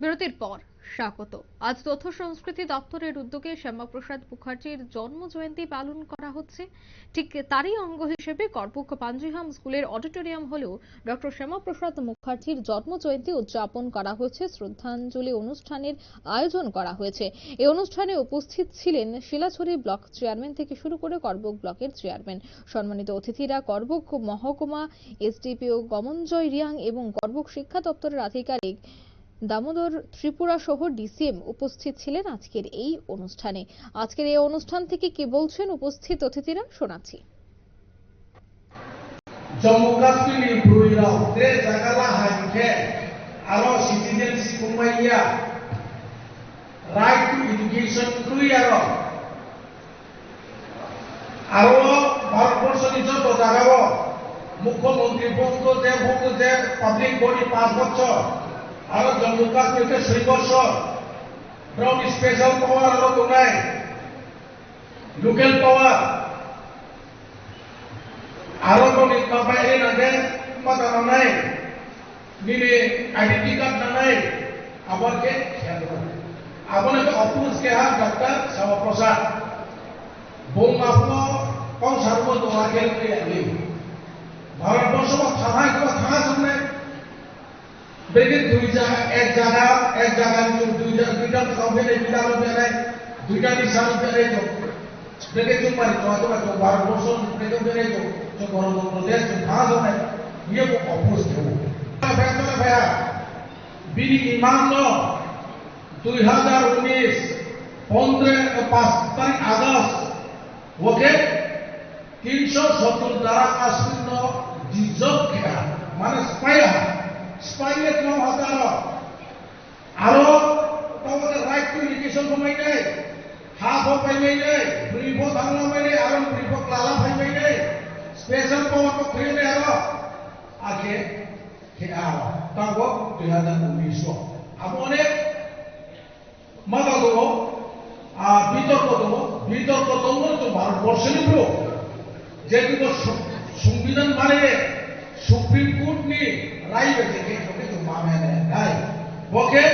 বিরতির পর স্বাগত। আজ তথ্য সংস্কৃতি দপ্তরের উদ্যোগে শ্যামাপ্রসাদ মুখার্জির জন্ম জয়ন্তী পালন করা হচ্ছে। ঠিক তারই অঙ্গ হিসেবে করপুক পাঞ্জিহাম স্কুলের অডিটোরিয়াম হলেও ডক্টর শ্যামাপ্রসাদ মুখার্জির জন্ম জয়ন্তী উদযাপন করা হয়েছে। শ্রদ্ধাঞ্জলি অনুষ্ঠানের আয়োজন করা হয়েছে। এই অনুষ্ঠানে উপস্থিত ছিলেন শিলাছড়ি ব্লক চেয়ারম্যান থেকে শুরু করে করবুক ব্লকের চেয়ারম্যান। সম্মানিত অতিথিরা করবুক মহকুমা, এসডিপিও গমনজয় রিয়াং এবং করবুক শিক্ষা দপ্তরের আধিকারিক দামোদর ত্রিপুরা সহ ডিসিএম উপস্থিত ছিলেন আজকের এই অনুষ্ঠানে। আজকের এই অনুষ্ঠান থেকে কি বলছেন উপস্থিত অতিথিরা শোনাচ্ছি। জম্মু কাশ্মীর জাগালা হাইকে আরও রাইট টু এডুকেশন আরও। আরও ভারতবর্ষ নিজত জাগাব। মুখ্যমন্ত্রী বঙ্গ দেব বঙ্গ দেব পাবলিক বডি পাঁচ বছর। আরো জম্মু কাশ্মীরকে ছয় বছর ব্রাউন স্পেশাল পাওয়ার আরো কোনায় লোকাল পাওয়ার আরোগ্য মাবাই নাগে মাদানা নাই নিনে আইডেন্টি কার্ড না নাই আবারকে খেয়াল করে আপনাকে অপুষ কে হাত ডাক্তার শ্যামাপ্রসাদ বৌমাপন কম সার্ব বেগে দুই জায়গা, এক জায়গা এক জায়গা দুই জায়গা, দুইটা দুইটা লোক নাই, দুইটা নাই তো। বেগে চুপ পারি, তোমার তোমার তো ভারতবর্ষ বেগে বেগে তো। তো গণতন্ত্র দেশ, তো থানা সামনে ইয়ে ফেসলা ভাইয়া বিনি ইমান দুই হাজার উনিশ পনেরো পাঁচ তারিখ আগস্ট, ওকে? তিনশো সত্তর দ্বারা কাশ্মীর ডিজব মানে স্পাইয়া স্পাইয়ে ন হাজার আরও তোমাদের রাইট টু এডুকেশন কমাই নেই হাফ অফ পাইমাই নেই ব্রিফ থাংলা মাইনে আরও ব্রিফ লালা পাইমাই নেই স্পেশাল পাওয়ার কো খেয়ে আরও। আগে খেয়া তাও দুই হাজার উনিশ আবো অনেক মাথা দেবো আর বিতর্ক দেবো বিতর্ক দেবো তো ভারতবর্ষের উপর যেগুলো সংবিধান মানে রায় বেঁচে কে তোকে তো মামে নাই। ওকে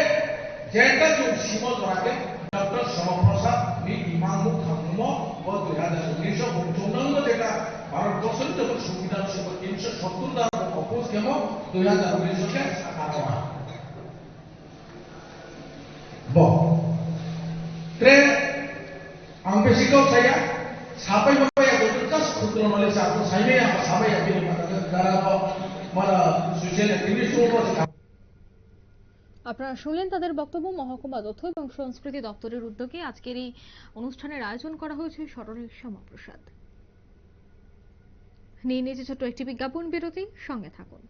যেটা जो সীমত রাখে ডক্টর শ্যামাপ্রসাদ নি ইমামু খামুম ও দুই হাজার উনিশশো পঞ্চান্ন যেটা ভারতবর্ষের যখন সংবিধান ছিল তিনশো সত্তর দ্বারা অপোজ কেন দুই হাজার উনিশশোকে সাকার ব। Tre, ang physical saya, sabay mo kaya kung kas kutro mali sa ako, sa inyo ako sabay ang pinipatagara ko, আপনারা শুনলেন তাদের বক্তব্য মহকুমা তথ্য এবং সংস্কৃতি দপ্তরের উদ্যোগে আজকের এই অনুষ্ঠানের আয়োজন করা হয়েছে স্মরণের শ্যামাপ্রসাদ। নিয়ে নিয়েছে ছোট্ট একটি বিজ্ঞাপন বিরতি, সঙ্গে থাকুন।